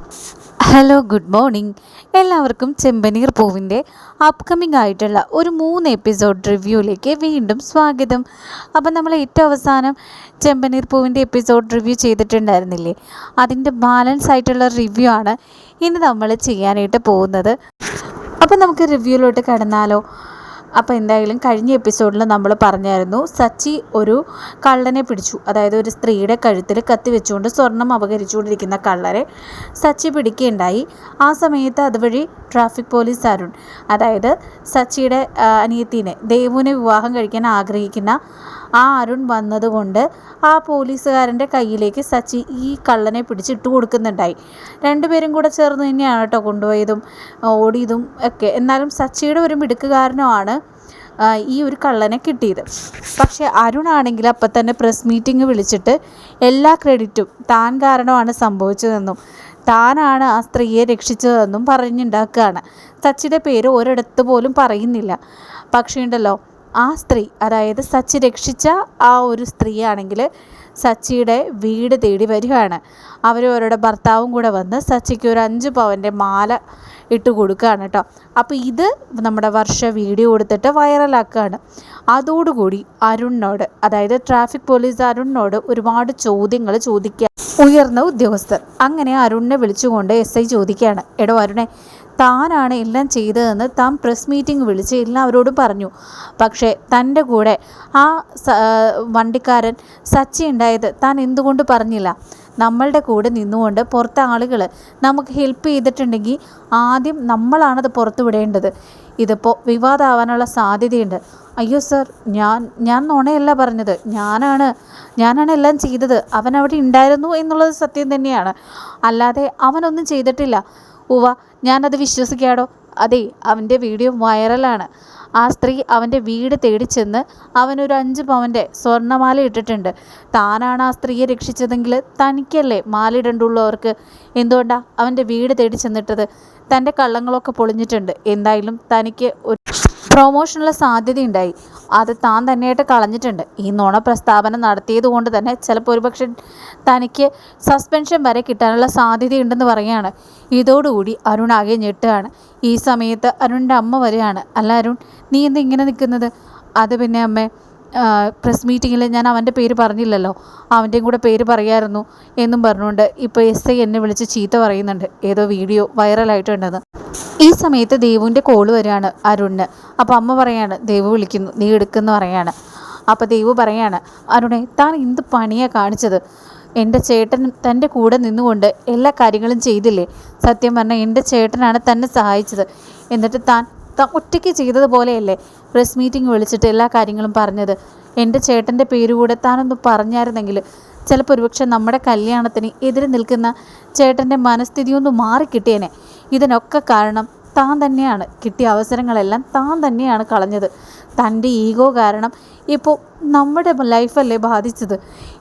Hello good morning എല്ലാവർക്കും ചെമ്പനീർ പൂവിന്റെ upcoming ആയിട്ടുള്ള ഒരു മൂന്ന് എപ്പിസോഡ് റിവ്യൂയിലേക്ക് വീണ്ടും സ്വാഗതം. അപ്പം നമ്മൾ ഏറ്റവും അവസാനം ചെമ്പനീർ പൂവിന്റെ എപ്പിസോഡ് റിവ്യൂ ചെയ്തിട്ടുണ്ടായിരുന്നില്ലേ? അതിന്റെ ബാലൻസ് ആയിട്ടുള്ള റിവ്യൂ ആണ് ഇനി നമ്മൾ ചെയ്യാനായിട്ട് പോകുന്നത്. അപ്പം നമുക്ക് റിവ്യൂയിലോട്ട് കടന്നാലോ? അപ്പോൾ എന്തായാലും കഴിഞ്ഞ എപ്പിസോഡിൽ നമ്മൾ പറഞ്ഞായിരുന്നു സച്ചി ഒരു കള്ളനെ പിടിച്ചു. അതായത് ഒരു സ്ത്രീയുടെ കഴുത്തിൽ കത്തി വെച്ചുകൊണ്ട് സ്വർണം അപകരിച്ചുകൊണ്ടിരിക്കുന്ന കള്ളരെ സച്ചി പിടിക്കുകയുണ്ടായി. ആ സമയത്ത് അതുവഴി ട്രാഫിക് പോലീസ് അരുൺ അതായത് സച്ചിയുടെ അനിയത്തിനെ ദേവുവിനെ വിവാഹം കഴിക്കാൻ ആഗ്രഹിക്കുന്ന ആ അരുൺ വന്നതുകൊണ്ട് ആ പോലീസുകാരന്റെ കയ്യിലേക്ക് സച്ചി ഈ കള്ളനെ പിടിച്ചിട്ട് കൊടുക്കുന്നുണ്ടായി. രണ്ടുപേരും കൂടെ ചേർന്ന് തന്നെയാണ് കേട്ടോ കൊണ്ടുപോയതും ഓടിയതും ഒക്കെ. എന്നാലും സച്ചിയുടെ ഒരു മിടുക്കുകാരനുമാണ് ഈ ഒരു കള്ളനെ കിട്ടിയത്. പക്ഷേ അരുണാണെങ്കിൽ അപ്പം തന്നെ പ്രസ് മീറ്റിംഗ് വിളിച്ചിട്ട് എല്ലാ ക്രെഡിറ്റും താൻ കാരണമാണ് സംഭവിച്ചതെന്നും താനാണ് ആ സ്ത്രീയെ രക്ഷിച്ചതെന്നും പറഞ്ഞുണ്ടാക്കുകയാണ് സച്ചിയുടെ പേര് ഒരിടത്ത് പോലും പറയുന്നില്ല. പക്ഷേ ഉണ്ടല്ലോ ആ സ്ത്രീ അതായത് സച്ചി രക്ഷിച്ച ആ ഒരു സ്ത്രീയാണെങ്കിൽ സച്ചിയുടെ വീട് തേടി വരികയാണ്. അവർ അവരുടെ ഭർത്താവും കൂടെ വന്ന് സച്ചിക്ക് ഒരു അഞ്ച് പവന്റെ മാല ഇട്ട് കൊടുക്കുകയാണ് കേട്ടോ. അപ്പോൾ ഇത് നമ്മുടെ വർഷ വീഡിയോ കൊടുത്തിട്ട് വൈറലാക്കുകയാണ്. അതോടുകൂടി അരുണിനോട് അതായത് ട്രാഫിക് പോലീസ് അരുണിനോട് ഒരുപാട് ചോദ്യങ്ങൾ ചോദിക്കുക ഉയർന്ന ഉദ്യോഗസ്ഥർ. അങ്ങനെ അരുണിനെ വിളിച്ചുകൊണ്ട് എസ് ഐ ചോദിക്കുകയാണ്. എടോ അരുണെ താനാണ് എല്ലാം ചെയ്തതെന്ന് താൻ പ്രസ് മീറ്റിംഗ് വിളിച്ച് എല്ലാവരോടും പറഞ്ഞു. പക്ഷേ തന്റെ കൂടെ ആ വണ്ടിക്കാരൻ സച്ചി ഉണ്ടായത് താൻ എന്തുകൊണ്ട് പറഞ്ഞില്ല? നമ്മളുടെ കൂടെ നിന്നുകൊണ്ട് പുറത്തെ ആളുകൾ നമുക്ക് ഹെൽപ്പ് ചെയ്തിട്ടുണ്ടെങ്കിൽ ആദ്യം നമ്മളാണത് പുറത്തു വിടേണ്ടത്. ഇതിപ്പോൾ വിവാദമാവാനുള്ള സാധ്യതയുണ്ട്. അയ്യോ സർ ഞാൻ ഞാൻ നുണയല്ല പറഞ്ഞത്. ഞാനാണ് ഞാനാണ് എല്ലാം ചെയ്തത്. അവൻ അവിടെ ഉണ്ടായിരുന്നു എന്നുള്ളത് സത്യം തന്നെയാണ്. അല്ലാതെ അവനൊന്നും ചെയ്തിട്ടില്ല. ഉവ്വ ഞാനത് വിശ്വസിക്കാടോ അതെ അവന്റെ വീഡിയോ വൈറലാണ് ആ സ്ത്രീ അവന്റെ വീട് തേടി ചെന്ന് അവനൊരു അഞ്ച് പവന്റെ സ്വർണമാല ഇട്ടിട്ടുണ്ട്. താനാണ് ആ സ്ത്രീയെ രക്ഷിച്ചതെങ്കിൽ തനിക്കല്ലേ മാല ഇടണ്ടുള്ളവർക്ക് എന്തുകൊണ്ടാണ് അവന്റെ വീട് തേടി ചെന്നിട്ടത്? തന്റെ കള്ളങ്ങളൊക്കെ പൊളിഞ്ഞിട്ടുണ്ട്. എന്തായാലും തനിക്ക് ഒരു പ്രൊമോഷനുള്ള സാധ്യതയുണ്ടായി. അത് താൻ തന്നെയായിട്ട് കളഞ്ഞിട്ടുണ്ട്. ഈ നുണ പ്രസ്താവന നടത്തിയത് കൊണ്ട് തന്നെ ചിലപ്പോൾ ഒരുപക്ഷെ തനിക്ക് സസ്പെൻഷൻ വരെ കിട്ടാനുള്ള സാധ്യതയുണ്ടെന്ന് പറയുകയാണ്. ഇതോടുകൂടി അരുൺ ആകെ ഞെട്ടുകയാണ്. ഈ സമയത്ത് അരുണിന്റെ അമ്മ വരികയാണ്. അല്ല അരുൺ നീ എന്ത് ഇങ്ങനെ നിൽക്കുന്നത്? അത് പിന്നെ അമ്മേ പ്രസ് മീറ്റിങ്ങിൽ ഞാൻ അവന്റെ പേര് പറഞ്ഞില്ലല്ലോ. അവന്റെയും കൂടെ പേര് പറയായിരുന്നു എന്നും പറഞ്ഞുകൊണ്ട് ഇപ്പോൾ എസ് ഐ എന്നെ വിളിച്ച് ചീത്ത പറയുന്നുണ്ട്. ഏതോ വീഡിയോ വൈറലായിട്ടുണ്ടെന്ന് ഈ സമയത്ത് ദേവുവിന്റെ കോൾ വരികയാണ് അരുണിന്. അപ്പോൾ അമ്മ പറയാണ് ദേവു വിളിക്കുന്നു നീ എടുക്കുന്നു പറയാണ്. അപ്പോൾ ദേവു പറയാണ് അരുണെ താൻ എന്ത് പണിയാണ് കാണിച്ചത്? എന്റെ ചേട്ടൻ തന്റെ കൂടെ നിന്നുകൊണ്ട് എല്ലാ കാര്യങ്ങളും ചെയ്തില്ലേ? സത്യം പറഞ്ഞാൽ എന്റെ ചേട്ടനാണ് തന്നെ സഹായിച്ചത്. എന്നിട്ട് താൻ ഒറ്റയ്ക്ക് ചെയ്തതുപോലെയല്ലേ? പ്രസ് മീറ്റിംഗ് വിളിച്ചിട്ട് എല്ലാ കാര്യങ്ങളും പറഞ്ഞത്. എന്റെ ചേട്ടന്റെ പേര് കൂടെ താനൊന്ന് പറഞ്ഞായിരുന്നെങ്കിൽ ചിലപ്പോൾ ഒരുപക്ഷെ നമ്മുടെ കല്യാണത്തിന് എതിരെ നിൽക്കുന്ന ചേട്ടന്റെ മനസ്ഥിതി ഒന്ന് മാറിക്കിട്ടിയേനെ. ഇതിനൊക്കെ കാരണം താൻ തന്നെയാണ്. കിട്ടിയ അവസരങ്ങളെല്ലാം താൻ തന്നെയാണ് കളഞ്ഞത്. തന്റെ ഈഗോ കാരണം ഇപ്പോൾ നമ്മുടെ ലൈഫല്ലേ ബാധിച്ചത്.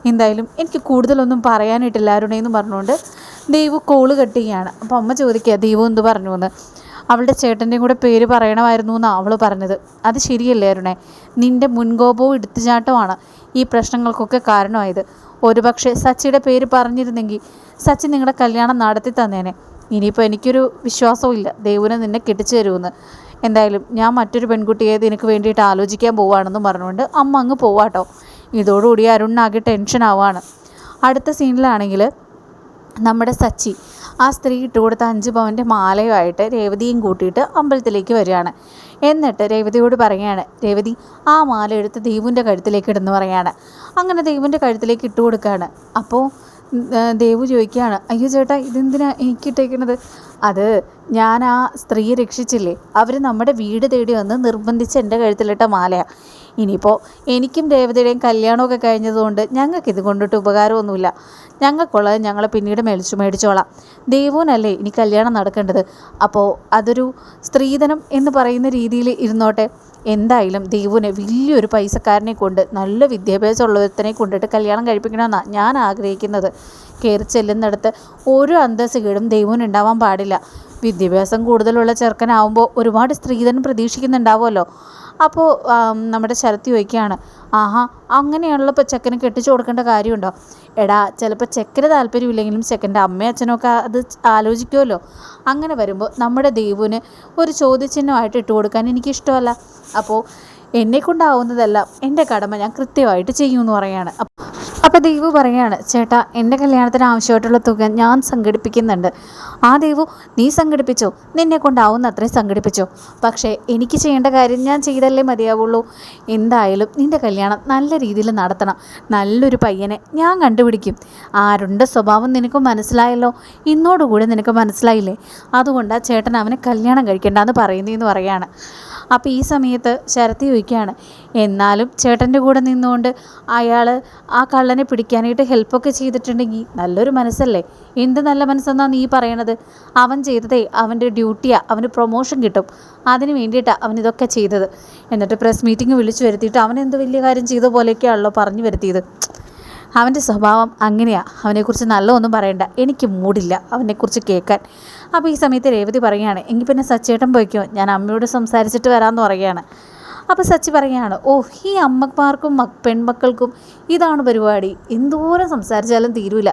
എന്തായാലും എനിക്ക് കൂടുതലൊന്നും പറയാനായിട്ടില്ല അരുണേന്ന് പറഞ്ഞുകൊണ്ട് ദൈവ് കോൾ കെട്ടുകയാണ് അപ്പോൾ അമ്മ ചോദിക്കുക ദൈവം എന്ത് പറഞ്ഞു എന്ന്? അവളുടെ ചേട്ടന്റെയും കൂടെ പേര് പറയണമായിരുന്നു എന്നാണ് അവൾ പറഞ്ഞത്. അത് ശരിയല്ലേ അരുണേ? നിന്റെ മുൻകോപവും എടുത്തുചാട്ടമാണ് ഈ പ്രശ്നങ്ങൾക്കൊക്കെ കാരണമായത്. ഒരുപക്ഷെ സച്ചിയുടെ പേര് പറഞ്ഞിരുന്നെങ്കിൽ സച്ചി നിങ്ങളുടെ കല്യാണം നടത്തി തന്നേനെ. ഇനിയിപ്പോൾ എനിക്കൊരു വിശ്വാസവും ദൈവനെ നിന്നെ കെട്ടിച്ചു തരുമെന്ന്. എന്തായാലും ഞാൻ മറ്റൊരു പെൺകുട്ടിയെ നിനക്ക് വേണ്ടിയിട്ട് ആലോചിക്കാൻ പോവുകയാണെന്നും പറഞ്ഞുകൊണ്ട് അമ്മ അങ്ങ് പോവാട്ടോ ഇതോടുകൂടി അരുണിനാകെ ടെൻഷൻ ആവുകയാണ് അടുത്ത സീനിലാണെങ്കിൽ നമ്മുടെ സച്ചി ആ സ്ത്രീ ഇട്ടുകൊടുത്ത അഞ്ച് പവന്റെ മാലയുമായിട്ട് രേവതിയും കൂട്ടിയിട്ട് അമ്പലത്തിലേക്ക് വരികയാണ്. എന്നിട്ട് രേവതിയോട് പറയുകയാണ് രേവതി ആ മാല എടുത്ത് ദൈവന്റെ കഴുത്തിലേക്ക് ഇടുന്നു പറയുകയാണ്. അങ്ങനെ ദൈവന്റെ കഴുത്തിലേക്ക് ഇട്ട് കൊടുക്കുകയാണ് അപ്പോൾ ദേവു ചോദിക്കുകയാണ് അയ്യോ ചേട്ടാ ഇതെന്തിനാ എനിക്ക് ഇട്ടേക്കുന്നത് അത് ഞാൻ ആ സ്ത്രീയെ രക്ഷിച്ചില്ലേ അവർ നമ്മുടെ വീട് തേടി വന്ന് നിർബന്ധിച്ച് എന്റെ കഴുത്തിലിട്ട മാലയാണ് ഇനിയിപ്പോൾ എനിക്കും രേവതിയുടെയും കല്യാണമൊക്കെ കഴിഞ്ഞതുകൊണ്ട് ഞങ്ങൾക്ക് ഇത് കൊണ്ടിട്ട് ഉപകാരമൊന്നുമില്ല. ഞങ്ങൾക്കുള്ളത് ഞങ്ങൾ പിന്നീട് മേടിച്ചു മേടിച്ചോളാം. ദേവുവിനല്ലേ ഇനി കല്യാണം നടക്കേണ്ടത്? അപ്പോൾ അതൊരു സ്ത്രീധനം എന്ന് പറയുന്ന രീതിയിൽ ഇരുന്നോട്ടെ. എന്തായാലും ദേവുവിനെ വലിയൊരു പൈസക്കാരനെ കൊണ്ട് നല്ല വിദ്യാഭ്യാസമുള്ള ഒരുത്തനെ കൊണ്ടിട്ട് കല്യാണം കഴിപ്പിക്കണമെന്നാണ് ഞാൻ ആഗ്രഹിക്കുന്നത്. കയറി ചെല്ലുന്നിടത്ത് ഒരു അന്തസ്സുകേടും ദൈവം ഉണ്ടാവാൻ പാടില്ല. വിദ്യാഭ്യാസം കൂടുതലുള്ള ചെറുക്കനാവുമ്പോൾ ഒരുപാട് സ്ത്രീധനം പ്രതീക്ഷിക്കുന്നുണ്ടാവുമല്ലോ. അപ്പോൾ നമ്മുടെ ശരത്ത് ചോദിക്കുകയാണ് ആഹാ അങ്ങനെയുള്ളപ്പോൾ ചെക്കനെ കെട്ടിച്ചു കൊടുക്കേണ്ട കാര്യമുണ്ടോ? എടാ ചിലപ്പോൾ ചെക്കന് താല്പര്യമില്ലെങ്കിലും ചെക്കന്റെ അമ്മയും അച്ഛനൊക്കെ അത് ആലോചിക്കുമല്ലോ. അങ്ങനെ വരുമ്പോൾ നമ്മുടെ ദൈവന് ഒരു ചോദ്യചിഹ്നമായിട്ട് ഇട്ട് കൊടുക്കാൻ എനിക്കിഷ്ടമല്ല. അപ്പോൾ എന്നെക്കൊണ്ടാവുന്നതെല്ലാം എന്റെ കടമ ഞാൻ കൃത്യമായിട്ട് ചെയ്യുമെന്ന് പറയാണ്. അപ്പോൾ ദേവു പറയാണ് ചേട്ടാ എന്റെ കല്യാണത്തിന് ആവശ്യമായിട്ടുള്ള തുക ഞാൻ സംഘടിപ്പിക്കുന്നുണ്ട്. ആ ദേവു നീ സംഘടിപ്പിച്ചോ? നിന്നെ കൊണ്ടാവുന്ന അത്രയും സംഘടിപ്പിച്ചോ? പക്ഷേ എനിക്ക് ചെയ്യേണ്ട കാര്യം ഞാൻ ചെയ്തല്ലേ മതിയാവുള്ളൂ. എന്തായാലും നിന്റെ കല്യാണം നല്ല രീതിയിൽ നടത്തണം. നല്ലൊരു പയ്യനെ ഞാൻ കണ്ടുപിടിക്കും. ആരുടെ സ്വഭാവം നിനക്ക് മനസ്സിലായല്ലോ? ഇന്നോടുകൂടി നിനക്ക് മനസ്സിലായില്ലേ? അതുകൊണ്ടാണ് ചേട്ടൻ അവനെ കല്യാണം കഴിക്കേണ്ടെന്ന് പറയുന്നതെന്ന് പറയാണ് അപ്പോൾ ഈ സമയത്ത് ശരത്തി ചോദിക്കുകയാണ് എന്നാലും ചേട്ടന്റെ കൂടെ നിന്നുകൊണ്ട് അയാൾ ആ കള്ളനെ പിടിക്കാനായിട്ട് ഹെൽപ്പൊക്കെ ചെയ്തിട്ടുണ്ടെങ്കിൽ നല്ലൊരു മനസ്സല്ലേ? എന്ത് നല്ല മനസ്സെന്നാണ് നീ പറയണത്? അവൻ ചെയ്തതേ അവന്റെ ഡ്യൂട്ടിയാണ് അവന് പ്രൊമോഷൻ കിട്ടും. അതിന് വേണ്ടിയിട്ടാണ് അവൻ ഇതൊക്കെ ചെയ്തത്. എന്നിട്ട് പ്രസ് മീറ്റിംഗ് വിളിച്ചു വരുത്തിയിട്ട് അവൻ എന്ത് വലിയ കാര്യം ചെയ്ത പോലെയൊക്കെയാണല്ലോ പറഞ്ഞു വരുത്തിയത്. അവന്റെ സ്വഭാവം അങ്ങനെയാണ് അവനെക്കുറിച്ച് നല്ലതൊന്നും പറയണ്ട. എനിക്ക് മൂടില്ല അവനെക്കുറിച്ച് കേൾക്കാൻ. അപ്പോൾ ഈ സമയത്ത് രേവതി പറയുകയാണ് എങ്കിൽ പിന്നെ സച്ചേട്ടൻ പോയിക്കോ? ഞാൻ അമ്മയോട് സംസാരിച്ചിട്ട് വരാമെന്ന് പറയുകയാണ്. അപ്പോൾ സച്ചി പറയുകയാണ് ഓ ഈ അമ്മമാർക്കും പെൺമക്കൾക്കും ഇതാണ് പരിപാടി. എന്തോരം സംസാരിച്ചാലും തീരൂല.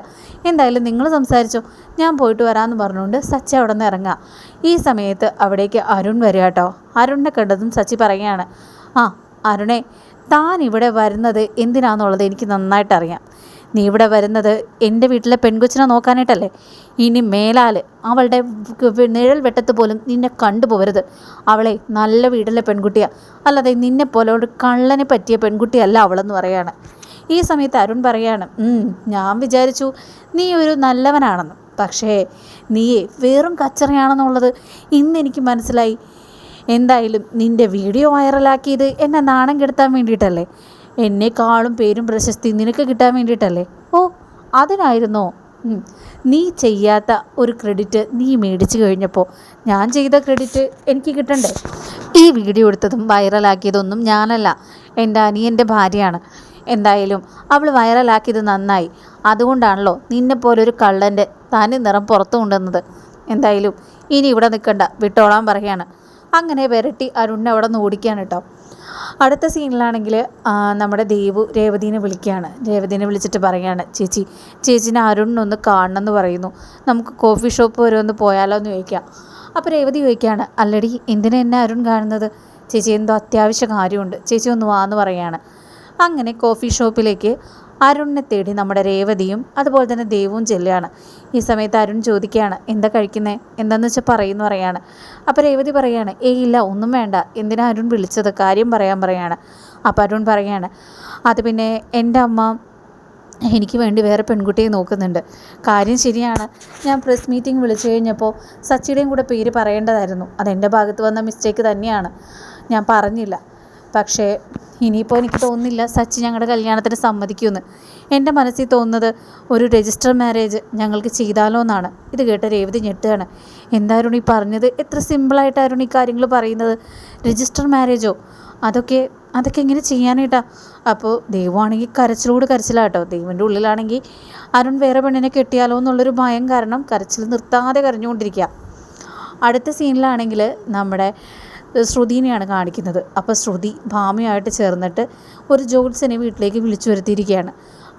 എന്തായാലും നിങ്ങൾ സംസാരിച്ചോ. ഞാൻ പോയിട്ട് വരാമെന്ന് പറഞ്ഞുകൊണ്ട് സച്ചി അവിടെ നിന്ന് ഇറങ്ങാം ഈ സമയത്ത് അവിടേക്ക് അരുൺ വരിക കേട്ടോ. അരുണിനെ കണ്ടതും സച്ചി പറയുകയാണ് ആ അരുണേ താൻ ഇവിടെ വരുന്നത് എന്തിനാണെന്നുള്ളത് എനിക്ക് നന്നായിട്ട് അറിയാം നീ ഇവിടെ വരുന്നത് എന്റെ വീട്ടിലെ പെൺകൊച്ചിനെ നോക്കാനായിട്ടല്ലേ? ഇനി മേലാൽ അവളുടെ നിഴൽ വെട്ടത്ത് പോലും നിന്നെ കണ്ടുപോകരുത് അവളെ നല്ല വീട്ടിലെ പെൺകുട്ടിയാണ് അല്ലാതെ നിന്നെ പോലെ ഒരു കള്ളനെ പറ്റിയ പെൺകുട്ടിയല്ല അവളെന്ന് പറയാണ്. ഈ സമയത്ത് അരുൺ പറയാണ് ഞാൻ വിചാരിച്ചു നീ ഒരു നല്ലവനാണെന്ന്. പക്ഷേ നീ വെറും കച്ചറയാണെന്നുള്ളത് ഇന്ന് എനിക്ക് മനസ്സിലായി. എന്തായാലും നിന്റെ വീഡിയോ വൈറലാക്കിയത് എന്നെ നാണം കെടുത്താൻ വേണ്ടിയിട്ടല്ലേ? എന്നെക്കാളും പേരും പ്രശസ്തി നിനക്ക് കിട്ടാൻ വേണ്ടിയിട്ടല്ലേ? ഓ അതിനായിരുന്നോ? നീ ചെയ്യാത്ത ഒരു ക്രെഡിറ്റ് നീ മേടിച്ചു കഴിഞ്ഞപ്പോൾ ഞാൻ ചെയ്ത ക്രെഡിറ്റ് എനിക്ക് കിട്ടണ്ടേ? ഈ വീഡിയോ എടുത്തതും വൈറലാക്കിയതൊന്നും ഞാനല്ല എന്റെ അനിയന്റെ ഭാര്യയാണ്. എന്തായാലും അവൾ വൈറലാക്കിയത് നന്നായി. അതുകൊണ്ടാണല്ലോ നിന്നെപ്പോലൊരു കള്ളന്റെ തനി നിറം പുറത്തു കൊണ്ടുവന്നത് എന്തായാലും ഇനി ഇവിടെ നിൽക്കണ്ട വിട്ടോളാൻ പറയാണ്. അങ്ങനെ വിരട്ടി അരുണിനെ അവിടെ നിന്ന് ഓടിക്കാൻ കേട്ടോ. അടുത്ത സീനിലാണെങ്കിൽ നമ്മുടെ ദേവു രേവതീനെ വിളിക്കുകയാണ്. രേവതീനെ വിളിച്ചിട്ട് പറയുകയാണ് ചേച്ചി ചേച്ചിനെ അരുണിനൊന്ന് കാണണം എന്ന് പറയുന്നു. നമുക്ക് കോഫി ഷോപ്പ് വരെ ഒന്ന് പോയാലോ എന്ന് ചോദിക്കാം അപ്പോൾ രേവതി ചോദിക്കുകയാണ് അല്ലടി എന്തിനാ എന്നെ അരുൺ കാണുന്നത്? ചേച്ചി എന്തോ അത്യാവശ്യ കാര്യമുണ്ട്. ചേച്ചി ഒന്ന് വാ എന്ന് പറയുകയാണ്. അങ്ങനെ കോഫി ഷോപ്പിലേക്ക് അരുണിനെ തേടി നമ്മുടെ രേവതിയും അതുപോലെ തന്നെ ദേവും ചെല്ലുകയാണ്. ഈ സമയത്ത് അരുൺ ചോദിക്കുകയാണ് എന്താ കഴിക്കുന്നത് എന്താണെന്ന് വെച്ചാൽ പറയുന്നു പറയാണ്. അപ്പോൾ രേവതി പറയാണ് ഏയ് ഇല്ല ഒന്നും വേണ്ട. എന്തിനാ അരുൺ വിളിച്ചത്? കാര്യം പറയാൻ പറയാണ്. അപ്പോൾ അരുൺ പറയാണ് അത് പിന്നെ എന്റെ അമ്മ എനിക്ക് വേണ്ടി വേറെ പെൺകുട്ടിയെ നോക്കുന്നുണ്ട്. കാര്യം ശരിയാണ്. ഞാൻ പ്രസ് മീറ്റിംഗ് വിളിച്ചു കഴിഞ്ഞപ്പോൾ സച്ചിയുടെയും കൂടെ പേര് പറയേണ്ടതായിരുന്നു. അതെന്റെ ഭാഗത്ത് വന്ന മിസ്റ്റേക്ക് തന്നെയാണ്. ഞാൻ പറഞ്ഞില്ല. പക്ഷേ ഇനിയിപ്പോൾ എനിക്ക് തോന്നുന്നില്ല സച്ചി ഞങ്ങളുടെ കല്യാണത്തിന് സമ്മതിക്കുമെന്ന് എന്റെ മനസ്സിൽ തോന്നുന്നത് ഒരു രജിസ്റ്റർ മാരേജ് ഞങ്ങൾക്ക് ചെയ്താലോ എന്നാണ്. ഇത് കേട്ട രേവതി ഞെട്ടുകയാണ്. എന്തായിരുന്നു ഈ പറഞ്ഞത്? എത്ര സിമ്പിളായിട്ടായിരുന്നു ഈ കാര്യങ്ങൾ പറയുന്നത്? രജിസ്റ്റർ മാരേജോ? അതൊക്കെ അതൊക്കെ എങ്ങനെ ചെയ്യാനായിട്ടാ അപ്പോൾ ദൈവമാണെങ്കിൽ കരച്ചിലോട് കരച്ചിലാട്ടോ. ദൈവന്റെ ഉള്ളിലാണെങ്കിൽ അരുൺ വേറെ പെണ്ണിനെ കെട്ടിയാലോ എന്നുള്ളൊരു ഭയം കാരണം കരച്ചിൽ നിർത്താതെ കരഞ്ഞുകൊണ്ടിരിക്കുക അടുത്ത സീനിലാണെങ്കിൽ നമ്മുടെ ശ്രുതിനെയാണ് കാണിക്കുന്നത്. അപ്പോൾ ശ്രുതി ഭാമയായിട്ട് ചേർന്നിട്ട് ഒരു ജോത്സ്യനെ വീട്ടിലേക്ക് വിളിച്ചു വരുത്തിയിരിക്കുകയാണ്.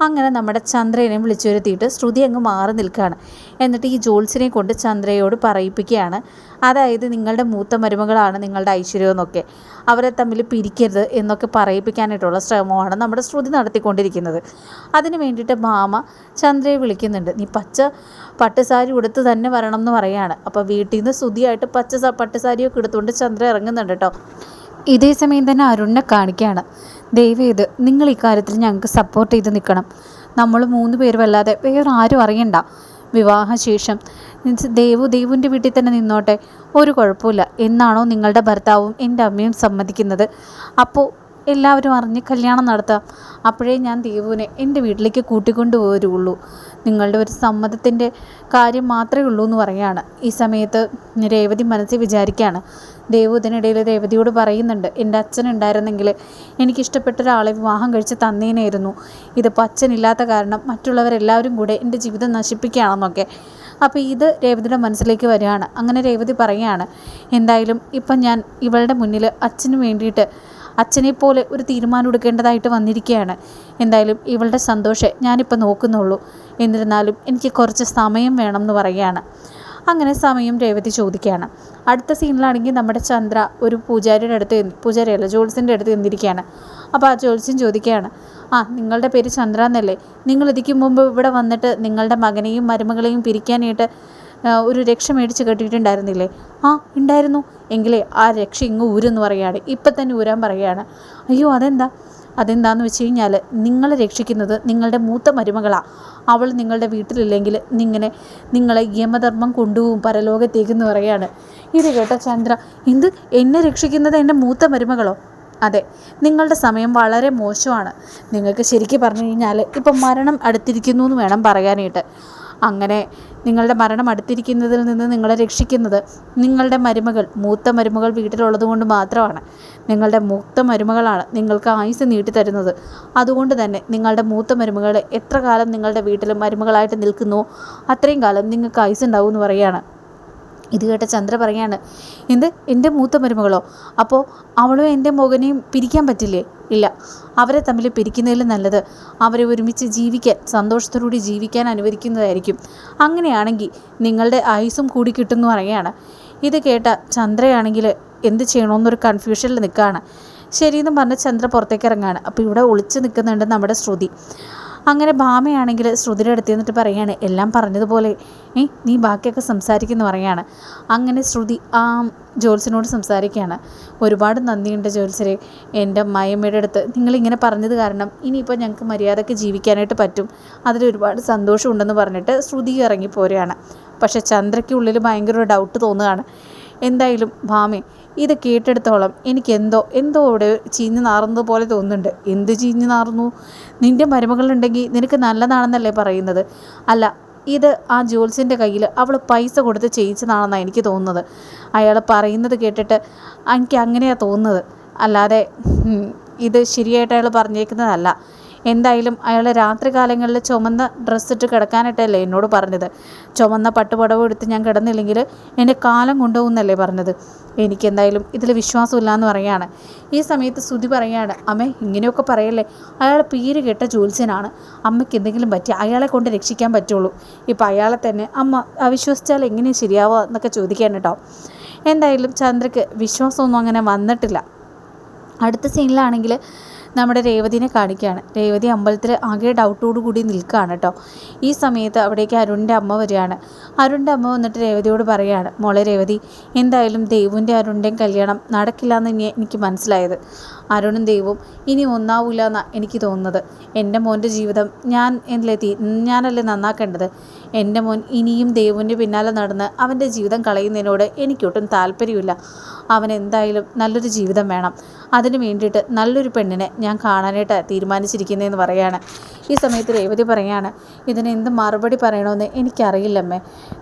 അങ്ങനെ നമ്മുടെ ചന്ദ്രനെ വിളിച്ചു വരുത്തിയിട്ട് ശ്രുതി അങ്ങ് മാറി നിൽക്കുകയാണ്. എന്നിട്ട് ഈ ജോത്സ്യനെ കൊണ്ട് ചന്ദ്രയോട് പറയിപ്പിക്കുകയാണ്. അതായത് നിങ്ങളുടെ മൂത്ത മരുമകളാണ് നിങ്ങളുടെ ഐശ്വര്യം എന്നൊക്കെ. അവരെ തമ്മിൽ പിരിക്കരുത് എന്നൊക്കെ പറയിപ്പിക്കാനായിട്ടുള്ള ശ്രമമാണ് നമ്മുടെ ശ്രുതി നടത്തിക്കൊണ്ടിരിക്കുന്നത്. അതിന് വേണ്ടിയിട്ട് മാമ ചന്ദ്രയെ വിളിക്കുന്നുണ്ട്. നീ പച്ച പട്ടുസാരി ഉടുത്ത് തന്നെ വരണം എന്ന് പറയാണ് അപ്പോൾ വീട്ടിൽ നിന്ന് ശ്രുതിയായിട്ട് പച്ച പട്ടുസാരിയൊക്കെ എടുത്തുകൊണ്ട് ചന്ദ്ര ഇറങ്ങുന്നുണ്ട് കേട്ടോ. ഇതേ സമയം തന്നെ അരുണിനെ കാണിക്കുകയാണ്. ദയവേത് നിങ്ങൾ ഇക്കാര്യത്തിൽ ഞങ്ങൾക്ക് സപ്പോർട്ട് ചെയ്ത് നിൽക്കണം. നമ്മൾ മൂന്ന് പേരുമല്ലാതെ വേറെ ആരും അറിയണ്ട. വിവാഹശേഷം ദേവു ദേവുവിന്റെ വീട്ടിൽ തന്നെ നിന്നോട്ടെ. ഒരു കുഴപ്പമില്ല. എന്നാണോ നിങ്ങളുടെ ഭർത്താവും എന്റെ അമ്മയും സമ്മതിക്കുന്നത്? അപ്പോൾ എല്ലാവരും അറിഞ്ഞ് കല്യാണം നടത്താം. അപ്പോഴേ ഞാൻ ദേവുവിനെ എന്റെ വീട്ടിലേക്ക് കൂട്ടിക്കൊണ്ടു പോരുള്ളൂ നിങ്ങളുടെ ഒരു സമ്മതത്തിന്റെ കാര്യം മാത്രമേ ഉള്ളൂ എന്ന് പറയുകയാണ്. ഈ സമയത്ത് രേവതി മനസ്സിൽ വിചാരിക്കുകയാണ്. ദേവു ഇതിനിടയിൽ രേവതിയോട് പറയുന്നുണ്ട് എന്റെ അച്ഛൻ ഉണ്ടായിരുന്നെങ്കിൽ എനിക്കിഷ്ടപ്പെട്ട ഒരാളെ വിവാഹം കഴിച്ച് തന്നേനായിരുന്നു. ഇതിപ്പോൾ അച്ഛനില്ലാത്ത കാരണം മറ്റുള്ളവരെല്ലാവരും കൂടെ എന്റെ ജീവിതം നശിപ്പിക്കുകയാണെന്നൊക്കെ. അപ്പോൾ ഇത് രേവതിയുടെ മനസ്സിലേക്ക് വരികയാണ്. അങ്ങനെ രേവതി പറയുകയാണ് എന്തായാലും ഇപ്പം ഞാൻ ഇവളുടെ മുന്നിൽ അച്ഛന് വേണ്ടിയിട്ട് അച്ഛനെ പോലെ ഒരു തീരുമാനം എടുക്കേണ്ടതായിട്ട് വന്നിരിക്കുകയാണ്. എന്തായാലും ഇവളുടെ സന്തോഷം ഞാനിപ്പോൾ നോക്കുന്നുള്ളൂ. എന്നിരുന്നാലും എനിക്ക് കുറച്ച് സമയം വേണം എന്ന് പറയുകയാണ്. അങ്ങനെ സമയം രേവതി ചോദിക്കുകയാണ്. അടുത്ത സീനിലാണെങ്കിൽ നമ്മുടെ ചന്ദ്ര ഒരു പൂജാരിയുടെ അടുത്ത് പൂജാരിയല്ല ജോത്സ്യന്റെ അടുത്ത് എന്തിരിക്കുകയാണ് അപ്പോൾ ആ ജോത്സ്യൻ ചോദിക്കുകയാണ് ആ നിങ്ങളുടെ പേര് ചന്ദ്ര എന്നല്ലേ? നിങ്ങൾ ഇതിക്ക് മുമ്പ് ഇവിടെ വന്നിട്ട് നിങ്ങളുടെ മകനെയും മരുമകളെയും പിരിക്കാനായിട്ട് ഒരു രക്ഷ മേടിച്ച് കെട്ടിയിട്ടുണ്ടായിരുന്നില്ലേ? ആ ഉണ്ടായിരുന്നു. എങ്കിലേ ആ രക്ഷ ഇങ്ങ് ഊരെന്ന് പറയുകയാണ്. ഇപ്പം തന്നെ ഊരാൻ പറയുകയാണ്. അയ്യോ അതെന്താ? അതെന്താന്ന് വെച്ച് കഴിഞ്ഞാൽ നിങ്ങളെ രക്ഷിക്കുന്നത് നിങ്ങളുടെ മൂത്ത മരുമകളാണ് അവൾ നിങ്ങളുടെ വീട്ടിലില്ലെങ്കിൽ നിങ്ങനെ നിങ്ങളെ യമധർമ്മം കൊണ്ടുപോകും പരലോകത്തേക്കെന്ന് പറയാണ് ഇത് കേട്ടോ ചന്ദ്ര എന്ത്? എന്നെ രക്ഷിക്കുന്നത് എന്റെ മൂത്ത മരുമകളോ? അതെ നിങ്ങളുടെ സമയം വളരെ മോശമാണ്. നിങ്ങൾക്ക് ശരിക്കും പറഞ്ഞു കഴിഞ്ഞാൽ ഇപ്പം മരണം അടുത്തിരിക്കുന്നു എന്ന് വേണം പറയാനായിട്ട്. അങ്ങനെ നിങ്ങളുടെ മരണം അടുത്തിരിക്കുന്നതിൽ നിന്ന് നിങ്ങളെ രക്ഷിക്കുന്നത് നിങ്ങളുടെ മരുമകൾ മൂത്ത മരുമകൾ വീട്ടിലുള്ളത് കൊണ്ട് മാത്രമാണ്. നിങ്ങളുടെ മൂത്ത മരുമകളാണ് നിങ്ങൾക്ക് ആയുസ് നീട്ടിത്തരുന്നത് അതുകൊണ്ട് തന്നെ നിങ്ങളുടെ മൂത്ത മരുമകൾ എത്ര കാലം നിങ്ങളുടെ വീട്ടിൽ മരുമകളായിട്ട് നിൽക്കുന്നു? അത്രയും കാലം നിങ്ങൾക്ക് ആയുസ് ഉണ്ടാവും എന്ന് പറയുകയാണ്. ഇത് കേട്ട ചന്ദ്ര പറയാണ് എന്ത്? എന്റെ മൂത്ത മരുമകളോ? അപ്പോൾ അവളും എന്റെ മകനെയും പിരിക്കാൻ പറ്റില്ലേ? ഇല്ല അവരെ തമ്മിൽ പിരിക്കുന്നതിൽ നല്ലത് അവരെ ഒരുമിച്ച് ജീവിക്കാൻ സന്തോഷത്തോടുകൂടി ജീവിക്കാൻ അനുവദിക്കുന്നതായിരിക്കും. അങ്ങനെയാണെങ്കിൽ നിങ്ങളുടെ ആയുസും കൂടി കിട്ടുമെന്ന് പറയുകയാണ്. ഇത് കേട്ട ചന്ദ്രയാണെങ്കിൽ എന്ത് ചെയ്യണമെന്നൊരു കൺഫ്യൂഷനിൽ നിൽക്കുകയാണ്. ശരിയെന്ന് പറഞ്ഞ് ചന്ദ്ര പുറത്തേക്ക് ഇറങ്ങുകയാണ്. അപ്പോൾ ഇവിടെ ഒളിച്ച് നിൽക്കുന്നുണ്ട് നമ്മുടെ ശ്രുതി. അങ്ങനെ ഭാമയാണെങ്കിൽ ശ്രുതിയുടെ അടുത്ത് നിന്നിട്ട് പറയാണ് എല്ലാം പറഞ്ഞതുപോലെ ഏ നീ ബാക്കിയൊക്കെ സംസാരിക്കുന്നു പറയാണ്. അങ്ങനെ ശ്രുതി ആ ജോൽസിനോട് സംസാരിക്കുകയാണ്. ഒരുപാട് നന്ദിയുണ്ട് ജോത്സ്യരെ എന്റെ മയമ്മയുടെ അടുത്ത്. നിങ്ങളിങ്ങനെ പറഞ്ഞത് കാരണം ഇനിയിപ്പോൾ ഞങ്ങൾക്ക് മര്യാദയ്ക്ക് ജീവിക്കാനായിട്ട് പറ്റും. അതിലൊരുപാട് സന്തോഷമുണ്ടെന്ന് പറഞ്ഞിട്ട് ശ്രുതി ഇറങ്ങിപ്പോരുകയാണ്. പക്ഷേ ചന്ദ്രയ്ക്കുള്ളിൽ ഭയങ്കര ഡൗട്ട് തോന്നുകയാണ്. എന്തായാലും ഭാമേ ഇത് കേട്ടെടുത്തോളം എനിക്ക് എന്തോ അവിടെ ചീഞ്ഞു നാറുന്നത് പോലെ തോന്നുന്നുണ്ട്. എന്ത് ചീഞ്ഞു നാറുന്നു? നിന്റെ മരുമകളുണ്ടെങ്കിൽ നിനക്ക് നല്ലതാണെന്നല്ലേ പറയുന്നത്? അല്ല ഇത് ആ ജോൽസിന്റെ കയ്യിൽ അവൾ പൈസ കൊടുത്ത് ചെയ്യിച്ചതാണെന്നാണ് എനിക്ക് തോന്നുന്നത്. അയാൾ പറയുന്നത് കേട്ടിട്ട് എനിക്ക് അങ്ങനെയാണ് തോന്നുന്നത്. അല്ലാതെ ഇത് ശരിയായിട്ട് അയാൾ പറഞ്ഞേക്കുന്നതല്ല. എന്തായാലും അയാൾ രാത്രികാലങ്ങളിൽ ചുമന്ന ഡ്രസ്സിട്ട് കിടക്കാനായിട്ടല്ലേ എന്നോട് പറഞ്ഞത്. ചുമന്ന പട്ടുപടവ് എടുത്ത് ഞാൻ കിടന്നില്ലെങ്കിൽ എന്റെ കാലം കൊണ്ടുപോകുന്നല്ലേ പറഞ്ഞത്. എനിക്കെന്തായാലും ഇതിൽ വിശ്വാസമില്ല എന്ന് പറയാണ് ഈ സമയത്ത് ശ്രുതി പറയാണ് അമ്മ ഇങ്ങനെയൊക്കെ പറയല്ലേ? അയാൾ പേര് കേട്ട ജോത്സ്യനാണ് അമ്മയ്ക്ക് എന്തെങ്കിലും പറ്റി അയാളെ കൊണ്ട് രക്ഷിക്കാൻ പറ്റുള്ളൂ. ഇപ്പം അയാളെ തന്നെ അമ്മ അവിശ്വസിച്ചാൽ എങ്ങനെ ശരിയാവുക എന്നൊക്കെ ചോദിക്കാൻ കേട്ടോ. എന്തായാലും ചന്ദ്രയ്ക്ക് വിശ്വാസമൊന്നും അങ്ങനെ വന്നിട്ടില്ല. അടുത്ത സീനിലാണെങ്കിൽ നമ്മുടെ രേവതിനെ കാണിക്കുകയാണ്. രേവതി അമ്പലത്തിൽ ആകെ ഡൗട്ടോടു കൂടി നിൽക്കുകയാണ് കേട്ടോ. ഈ സമയത്ത് അവിടേക്ക് അരുണിന്റെ അമ്മ വരികയാണ്. അരുണിന്റെ അമ്മ വന്നിട്ട് രേവതിയോട് പറയുകയാണ് മോളെ രേവതി എന്തായാലും ദൈവന്റെ അരുണിന്റെയും കല്യാണം നടക്കില്ല എന്ന് എനിക്ക് മനസ്സിലായത്. അരുണും ദേവും ഇനി ഒന്നാവില്ല എന്നാണ് എനിക്ക് തോന്നുന്നത്. എന്റെ മോന്റെ ജീവിതം ഞാൻ എന്നിലെത്തി ഞാനല്ലേ നന്നാക്കേണ്ടത്? എന്റെ മോൻ ഇനിയും ദേവുവിന്റെ പിന്നാലെ നടന്ന് അവന്റെ ജീവിതം കളയുന്നതിനോട് എനിക്കൊട്ടും താല്പര്യമില്ല. അവൻ എന്തായാലും നല്ലൊരു ജീവിതം വേണം. അതിന് വേണ്ടിയിട്ട് നല്ലൊരു പെണ്ണിനെ ഞാൻ കാണാനായിട്ട് തീരുമാനിച്ചിരിക്കുന്നതെന്ന് പറയാണ്. ഈ സമയത്ത് രേവതി പറയാണ് ഇതിന് എന്ത് മറുപടി പറയണമെന്ന് എനിക്കറിയില്ലമ്മേ.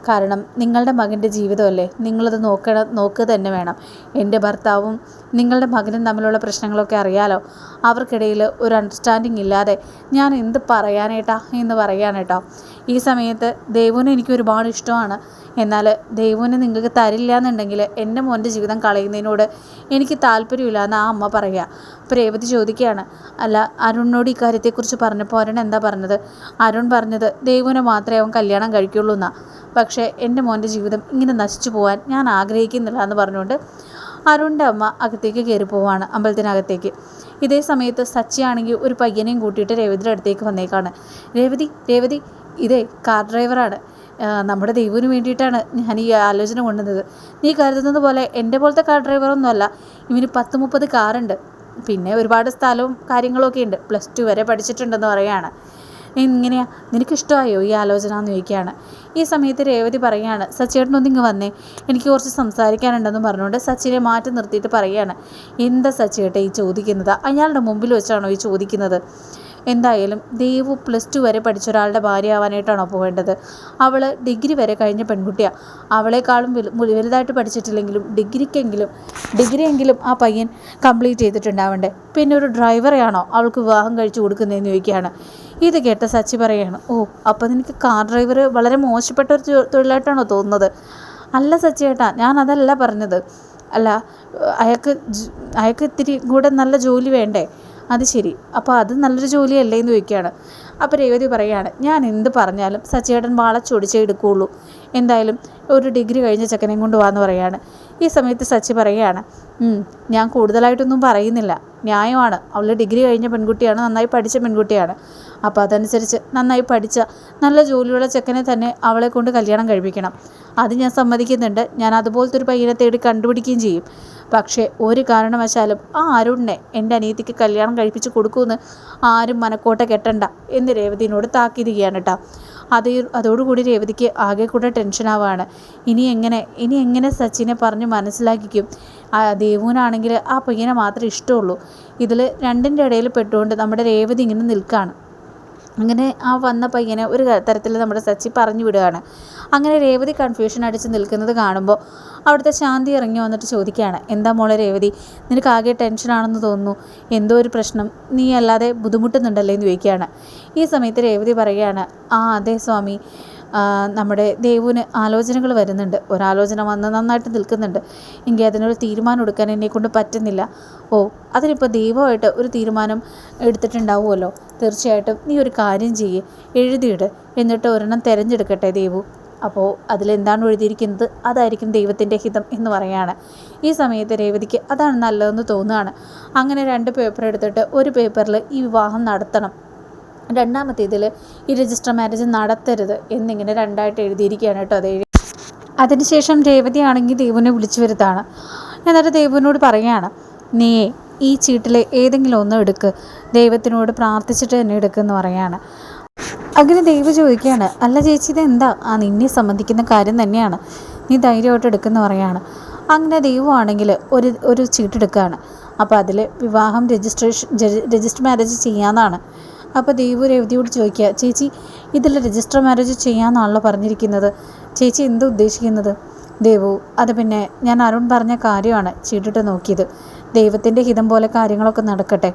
കാരണം നിങ്ങളുടെ മകന്റെ ജീവിതമല്ലേ? നിങ്ങളത് നോക്കണം നോക്കുക തന്നെ വേണം. എന്റെ ഭർത്താവും നിങ്ങളുടെ മകനും തമ്മിലുള്ള പ്രശ്നങ്ങളൊക്കെ അറിയാലോ? അവർക്കിടയിൽ ഒരു അണ്ടർസ്റ്റാൻഡിങ് ഇല്ലാതെ ഞാൻ എന്ത് പറയാനേട്ടാ എന്ന് പറയാനേട്ടോ ഈ സമയത്ത് ദേവുവിനെ എനിക്ക് ഒരുപാട് ഇഷ്ടമാണ്. എന്നാൽ ദൈവനെ നിങ്ങൾക്ക് തരില്ല എന്നുണ്ടെങ്കിൽ എന്റെ മോന്റെ ജീവിതം കളയുന്നതിനോട് എനിക്ക് താല്പര്യമില്ല എന്ന് ആ അമ്മ പറയുക. അപ്പോൾ രേവതി ചോദിക്കുകയാണ്. അല്ല അരുണിനോട് ഈ കാര്യത്തെക്കുറിച്ച് പറഞ്ഞപ്പോൾ അരുൺ എന്താ പറഞ്ഞത്? അരുൺ പറഞ്ഞത് ദൈവനെ മാത്രമേ അവൻ കല്യാണം കഴിക്കുള്ളൂ എന്നാ. പക്ഷേ എന്റെ മോന്റെ ജീവിതം ഇങ്ങനെ നശിച്ചു പോകാൻ ഞാൻ ആഗ്രഹിക്കുന്നില്ല എന്ന് പറഞ്ഞുകൊണ്ട് അരുണിന്റെ അമ്മ അകത്തേക്ക് കയറി പോവാണ് അമ്പലത്തിനകത്തേക്ക്. ഇതേ സമയത്ത് സച്ചിയാണെങ്കിൽ ഒരു പയ്യനെയും കൂട്ടിയിട്ട് രേവതിയുടെ അടുത്തേക്ക് വന്നേക്കാണ്. രേവതി രേവതി ഇതേ കാർ ഡ്രൈവറാണ്. നമ്മുടെ ദൈവത്തിന് വേണ്ടിയിട്ടാണ് ഞാൻ ഈ ആലോചന കൊണ്ടുവന്നത്. നീ കരുതുന്നത് പോലെ എന്റെ പോലത്തെ കാർ ഡ്രൈവറൊന്നുമല്ല ഇവന് പത്ത് മുപ്പത് കാറുണ്ട് പിന്നെ ഒരുപാട് സ്ഥലവും കാര്യങ്ങളൊക്കെ ഉണ്ട്. പ്ലസ് ടു വരെ പഠിച്ചിട്ടുണ്ടെന്ന് പറയുകയാണ്. എങ്ങനെയാ? നിനക്കിഷ്ടമായോ ഈ ആലോചന എന്ന് ചോദിക്കുകയാണ്. ഈ സമയത്ത് രേവതി പറയുകയാണ് സച്ചേട്ടനൊന്നും ഇങ്ങ് വന്നേ. എനിക്ക് കുറച്ച് സംസാരിക്കാനുണ്ടെന്ന് പറഞ്ഞുകൊണ്ട് സച്ചിനെ മാറ്റി നിർത്തിയിട്ട് പറയുകയാണ്. എന്താ സച്ചേട്ട ഈ ചോദിക്കുന്നത്? അയാളുടെ മുമ്പിൽ വെച്ചാണോ ഈ ചോദിക്കുന്നത്? എന്തായാലും ദേവു പ്ലസ് ടു വരെ പഠിച്ച ഒരാളുടെ ഭാര്യ ഭാര്യയാവാനായിട്ടാണോ പോകേണ്ടത് അവൾ ഡിഗ്രി വരെ കഴിഞ്ഞ പെൺകുട്ടിയാണ് അവളെക്കാളും വലുതായിട്ട് പഠിച്ചിട്ടില്ലെങ്കിലും ഡിഗ്രിക്കെങ്കിലും ഡിഗ്രിയെങ്കിലും ആ പയ്യൻ കംപ്ലീറ്റ് ചെയ്തിട്ടുണ്ടാവണ്ടേ? പിന്നെ ഒരു ഡ്രൈവറെയാണോ അവൾക്ക് വിവാഹം കഴിച്ചു കൊടുക്കുന്നതെന്ന് ചോദിക്കുകയാണ്. ഇത് കേട്ട സച്ചി പറയുകയാണ് ഓ അപ്പോൾ നിനക്ക് കാർ ഡ്രൈവർ വളരെ മോശപ്പെട്ട ഒരു തൊഴിലായിട്ടാണോ തോന്നുന്നത്? അല്ല സച്ചിയേട്ടാ ഞാൻ അതല്ല പറഞ്ഞത്. അല്ല അയാൾക്ക് അയാൾക്ക് ഇത്തിരി കൂടെ നല്ല ജോലി വേണ്ടേ? അത് ശരി. അപ്പോൾ അത് നല്ലൊരു ജോലിയല്ലേ എന്ന് ചോദിക്കുകയാണ്. അപ്പോൾ രേവതി പറയുകയാണ് ഞാൻ എന്ത് പറഞ്ഞാലും സച്ചേട്ടൻ വളച്ചൊടിച്ചേ എടുക്കുകയുള്ളൂ എന്തായാലും ഒരു ഡിഗ്രി കഴിഞ്ഞ ചെക്കനെയും കൊണ്ട് വാന്ന് പറയുകയാണ് ഈ സമയത്ത് സച്ചി പറയുകയാണ് ഞാൻ കൂടുതലായിട്ടൊന്നും പറയുന്നില്ല. ന്യായമാണ്. അവൾ ഡിഗ്രി കഴിഞ്ഞ പെൺകുട്ടിയാണ് നന്നായി പഠിച്ച പെൺകുട്ടിയാണ്. അപ്പോൾ അതനുസരിച്ച് നന്നായി പഠിച്ച നല്ല ജോലിയുള്ള ചെക്കനെ തന്നെ അവളെ കൊണ്ട് കല്യാണം കഴിപ്പിക്കണം. അത് ഞാൻ സമ്മതിക്കുന്നുണ്ട്. ഞാൻ അതുപോലത്തെ ഒരു പയ്യനെ തേടി കണ്ടുപിടിക്കുകയും ചെയ്യും. പക്ഷേ ഒരു കാരണവശാലും ആ അരുണിനെ എന്റെ അനിയത്തിക്ക് കല്യാണം കഴിപ്പിച്ച് കൊടുക്കുമെന്ന് ആരും മനക്കോട്ട കെട്ടണ്ട എന്ന് രേവതിനോട് താക്കീതുകയാണ് കേട്ടോ അത് അതോടുകൂടി രേവതിക്ക് ആകെ കൂടെ ടെൻഷനാവാണ് ഇനി എങ്ങനെ ഇനി എങ്ങനെ സച്ചിനെ പറഞ്ഞ് മനസ്സിലാക്കിക്കും? ദേവുവിനാണെങ്കിൽ ആ പയ്യനെ മാത്രമേ ഇഷ്ടമുള്ളൂ. ഇതിൽ രണ്ടിന്റെ ഇടയിൽ പെട്ടുകൊണ്ട് നമ്മുടെ രേവതി ഇങ്ങനെ നിൽക്കുകയാണ് അങ്ങനെ ആ വന്ന പയ്യനെ ഒരു തരത്തിൽ നമ്മുടെ സച്ചി പറഞ്ഞു വിടുകയാണ്. അങ്ങനെ രേവതി കൺഫ്യൂഷൻ അടിച്ച് നിൽക്കുന്നത് കാണുമ്പോൾ അവിടുത്തെ ശാന്തി ഇറങ്ങി വന്നിട്ട് ചോദിക്കുകയാണ് എന്താ മോളെ രേവതി? നിനക്ക് ആകെ ടെൻഷനാണെന്ന് തോന്നുന്നു. എന്തോ ഒരു പ്രശ്നം. നീ അല്ലാതെ ബുദ്ധിമുട്ടുന്നുണ്ടല്ലേ എന്ന് ചോദിക്കുകയാണ്. ഈ സമയത്ത് രേവതി പറയുകയാണ് ആ അതെ സ്വാമി. നമ്മുടെ ദേവുവിന് ആലോചനകൾ വരുന്നുണ്ട്. ഒരാലോചന വന്ന് നന്നായിട്ട് നിൽക്കുന്നുണ്ട്. എങ്കിൽ അതിനൊരു തീരുമാനം എടുക്കാൻ എന്നെക്കൊണ്ട് പറ്റുന്നില്ല. ഓ അതിനിപ്പോൾ ദൈവമായിട്ട് ഒരു തീരുമാനം എടുത്തിട്ടുണ്ടാവുമല്ലോ. തീർച്ചയായിട്ടും നീ ഒരു കാര്യം ചെയ്യ്. എഴുതിയിട്. എന്നിട്ട് ഒരെണ്ണം തിരഞ്ഞെടുക്കട്ടെ ദേവു. അപ്പോൾ അതിലെന്താണ് എഴുതിയിരിക്കുന്നത്? അതായിരിക്കും ദൈവത്തിന്റെ ഹിതം എന്ന് പറയാണ്. ഈ സമയത്ത് രേവതിക്ക് അതാണ് നല്ലതെന്ന് തോന്നുകയാണ്. അങ്ങനെ രണ്ട് പേപ്പർ എടുത്തിട്ട് ഒരു പേപ്പറിൽ ഈ വിവാഹം നടത്തണം. രണ്ടാമത്തേതിൽ ഈ രജിസ്റ്റർ മാരേജ് നടത്തരുത് എന്നിങ്ങനെ രണ്ടായിട്ട് എഴുതിയിരിക്കുകയാണ് കേട്ടോ അത് അതിനുശേഷം രേവതി ആണെങ്കിൽ ദേവുവിനെ വിളിച്ചു വരുത്താണ്. എന്നിട്ട് ദേവുവിനോട് പറയുകയാണ് നീ ഈ ചീട്ടിലെ ഏതെങ്കിലും ഒന്ന് എടുക്ക് ദൈവത്തിനോട് പ്രാർത്ഥിച്ചിട്ട് തന്നെ എടുക്കുമെന്ന് പറയാണ് അങ്ങനെ ദൈവം ചോദിക്കുകയാണ് അല്ല ചേച്ചി ഇത് എന്താ ആ നിന്നെ സംബന്ധിക്കുന്ന കാര്യം തന്നെയാണ്. നീ ധൈര്യമായിട്ട് എടുക്കുന്ന പറയാണ് അങ്ങനെ ദൈവമാണെങ്കിൽ ഒരു ഒരു ചീട്ടെടുക്കുകയാണ് അപ്പോൾ അതിൽ വിവാഹം രജിസ്ട്രേഷൻ രജിസ്റ്റർ മാരേജ് ചെയ്യാമെന്നാണ് അപ്പോൾ ദേവു രേവതിയോട് ചോദിക്കുക ചേച്ചി ഇതിൽ രജിസ്റ്റർ മാരേജ് ചെയ്യാമെന്നാണല്ലോ പറഞ്ഞിരിക്കുന്നത്. ചേച്ചി എന്ത് ഉദ്ദേശിക്കുന്നത്? ദേവു അത് പിന്നെ ഞാൻ അരുൺ പറഞ്ഞ കാര്യമാണ് ചീട്ടിട്ട് നോക്കിയത്. ദൈവത്തിന്റെ ഹിതം പോലെ കാര്യങ്ങളൊക്കെ നടക്കട്ടെ.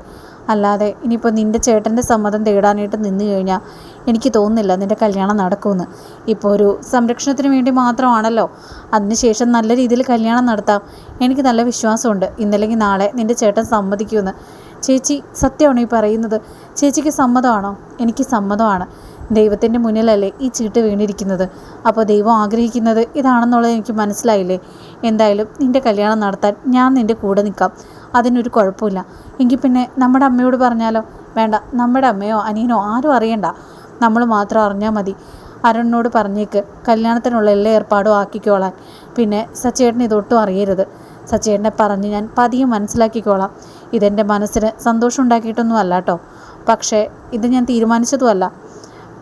അല്ലാതെ ഇനിയിപ്പോൾ നിന്റെ ചേട്ടന്റെ സമ്മതം തേടാനായിട്ട് നിന്ന് കഴിഞ്ഞാൽ എനിക്ക് തോന്നുന്നില്ല നിന്റെ കല്യാണം നടക്കുമെന്ന്. ഇപ്പോൾ ഒരു സംരക്ഷണത്തിന് വേണ്ടി മാത്രമാണല്ലോ. അതിനുശേഷം നല്ല രീതിയിൽ കല്യാണം നടത്താം. എനിക്ക് നല്ല വിശ്വാസമുണ്ട്. ഇന്നല്ലെങ്കിൽ നാളെ നിന്റെ ചേട്ടൻ സമ്മതിക്കുമെന്ന്. ചേച്ചി സത്യമാണോ ഈ പറയുന്നത്? ചേച്ചിക്ക് സമ്മതമാണോ? എനിക്ക് സമ്മതമാണ്. ദൈവത്തിന്റെ മുന്നിലല്ലേ ഈ ചീട്ട് വീണിരിക്കുന്നത്. അപ്പോൾ ദൈവം ആഗ്രഹിക്കുന്നത് ഇതാണെന്നുള്ളത് എനിക്ക് മനസ്സിലായില്ലേ? എന്തായാലും നിന്റെ കല്യാണം നടത്താൻ ഞാൻ നിന്റെ കൂടെ നിൽക്കാം. അതിനൊരു കുഴപ്പമില്ല. എങ്കിൽ പിന്നെ നമ്മുടെ അമ്മയോട് പറഞ്ഞാലോ? വേണ്ട നമ്മുടെ അമ്മയോ അനിയനോ ആരും അറിയണ്ട. നമ്മൾ മാത്രം അറിഞ്ഞാൽ മതി. അരുണിനോട് പറഞ്ഞേക്ക് കല്യാണത്തിനുള്ള എല്ലാ ഏർപ്പാടും ആക്കിക്കോളാൻ. പിന്നെ സച്ചേട്ടൻ ഇതൊട്ടും അറിയരുത്. സച്ചേട്ടനെ പറഞ്ഞ് ഞാൻ പതിയെ മനസ്സിലാക്കിക്കോളാം. ഇതെന്റെ മനസ്സിന് സന്തോഷം ഉണ്ടാക്കിയിട്ടൊന്നും അല്ല കേട്ടോ. പക്ഷേ ഇത് ഞാൻ തീരുമാനിച്ചതുമല്ല.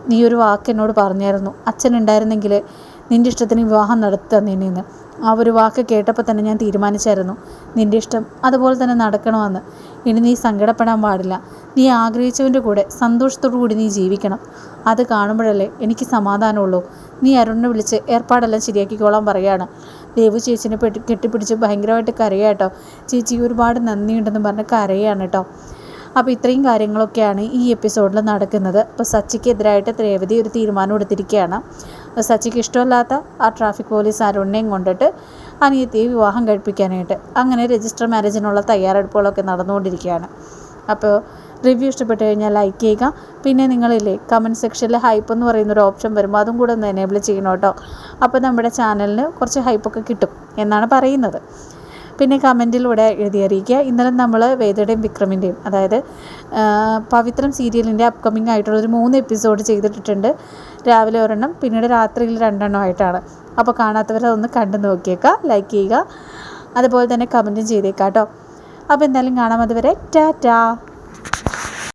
നീ ഒരു വാക്ക് എന്നോട് പറഞ്ഞായിരുന്നു. അച്ഛൻ ഉണ്ടായിരുന്നെങ്കിൽ നിന്റെ ഇഷ്ടത്തിന് വിവാഹം നടത്തുന്നതിന് ആ ഒരു വാക്ക് കേട്ടപ്പോൾ തന്നെ ഞാൻ തീരുമാനിച്ചായിരുന്നു. നിന്റെ ഇഷ്ടം അതുപോലെ തന്നെ നടക്കണമെന്ന്. ഇനി നീ സങ്കടപ്പെടാൻ പാടില്ല. നീ ആഗ്രഹിച്ചവന്റെ കൂടെ സന്തോഷത്തോടു കൂടി നീ ജീവിക്കണം. അത് കാണുമ്പോഴല്ലേ എനിക്ക് സമാധാനമുള്ളൂ. നീ അരുണിനെ വിളിച്ച് ഏർപ്പാടെല്ലാം ശരിയാക്കിക്കോളാൻ പറയാണ്. ദേവു ചേച്ചിനെ പെട്ടി കെട്ടിപ്പിടിച്ച് ഭയങ്കരമായിട്ട് കരയാട്ടോ ചേച്ചി ഒരുപാട് നന്ദിയുണ്ടെന്ന് പറഞ്ഞ് കരയാണ് കേട്ടോ അപ്പോൾ ഇത്രയും കാര്യങ്ങളൊക്കെയാണ് ഈ എപ്പിസോഡിൽ നടക്കുന്നത്. അപ്പോൾ സച്ചിക്കെതിരായിട്ട് രേവതി ഒരു തീരുമാനം എടുത്തിരിക്കുകയാണ് സച്ചിക്ക് ഇഷ്ടമല്ലാത്ത ആ ട്രാഫിക് പോലീസ് അരുണിനെയും കൊണ്ടിട്ട് അനിയത്തിയെ വിവാഹം കഴിപ്പിക്കാനായിട്ട്. അങ്ങനെ രജിസ്റ്റർ മാരേജിനുള്ള തയ്യാറെടുപ്പുകളൊക്കെ നടന്നുകൊണ്ടിരിക്കുകയാണ് അപ്പോൾ റിവ്യൂ ഇഷ്ടപ്പെട്ട് കഴിഞ്ഞാൽ ലൈക്ക് ചെയ്യുക. പിന്നെ നിങ്ങളില്ലേ കമന്റ് സെക്ഷനിൽ ഹൈപ്പ് എന്ന് പറയുന്ന ഒരു ഓപ്ഷൻ വരുമ്പോൾ അതും കൂടെ ഒന്ന് എനേബിൾ ചെയ്യണം കേട്ടോ. അപ്പോൾ നമ്മുടെ ചാനലിന് കുറച്ച് ഹൈപ്പൊക്കെ കിട്ടും എന്നാണ് പറയുന്നത്. പിന്നെ കമന്റിലൂടെ എഴുതി അറിയിക്കുക. ഇന്നലെ നമ്മൾ വേദയുടെയും വിക്രമിന്റെയും അതായത് പവിത്രം സീരിയലിന്റെ അപ്കമിങ് ആയിട്ടുള്ള ഒരു മൂന്ന് എപ്പിസോഡ് ചെയ്തിട്ടുണ്ട് രാവിലെ ഒരെണ്ണം പിന്നീട് രാത്രിയിൽ രണ്ടെണ്ണം ആയിട്ടാണ്. അപ്പോൾ കാണാത്തവർ അതൊന്ന് കണ്ടു നോക്കിയേക്കുക ലൈക്ക് ചെയ്യുക. അതുപോലെ തന്നെ കമന്റും ചെയ്തേക്കാം കേട്ടോ. അപ്പോൾ എന്തായാലും കാണാം അതുവരെ. ടാറ്റാ!